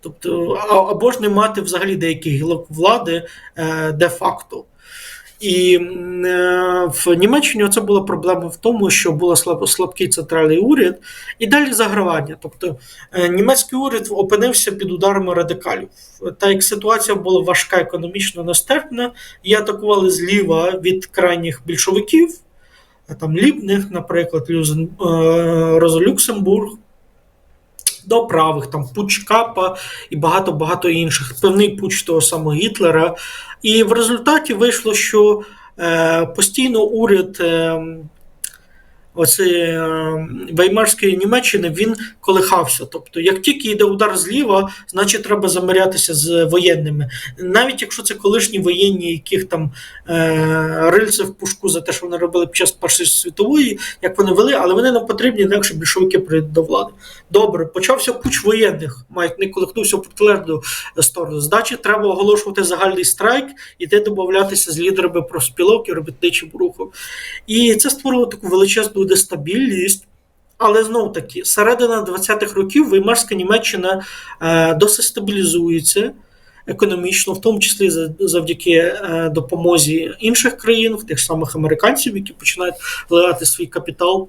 Тобто, або ж не мати взагалі деяких гілок влади е, де-факто. І е, в Німеччині це була проблема в тому, що був слаб, слабкий центральний уряд, і далі загравання. Тобто е, німецький уряд опинився під ударами радикалів. Та як ситуація була важка, економічно нестерпна, і атакували зліва від крайніх більшовиків, там Лібних, наприклад, Люзен, е, Роза Люксембург. До правих, там Пуч Капа і багато-багато інших, певний пуч того самого Гітлера. І в результаті вийшло, що е, постійно уряд е, оце, е, Веймарської Німеччини він колихався. Тобто, як тільки йде удар зліва, значить треба замирятися з воєнними. Навіть якщо це колишні воєнні, яких там е, рильце в пушку за те, що вони робили під час Першої світової, як вони вели, але вони нам потрібні, інакше більшовики прийдуть до влади. Добре, почався пуч воєнних, мають не колихнувся в протилежну сторону. Здачі треба оголошувати загальний страйк, іти домовлятися з лідерами профспілок і робітничим рухом. І це створило таку величезну дестабільність. Але знов таки, середина 20-х років Веймарська Німеччина е, досить стабілізується економічно, в тому числі за- завдяки е, допомозі інших країн, тих самих американців, які починають вливати свій капітал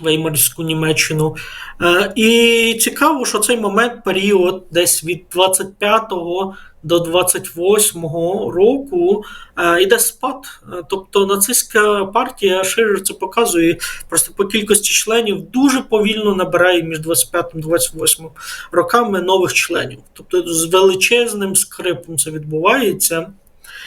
Веймарську Німеччину. Е, і цікаво, що цей момент, період десь від 25-го до 28-го року е, йде спад. Е, Тобто нацистська партія шире це показує просто по кількості членів дуже повільно набирає між 25 і 28 роками нових членів. Тобто з величезним скрипом це відбувається.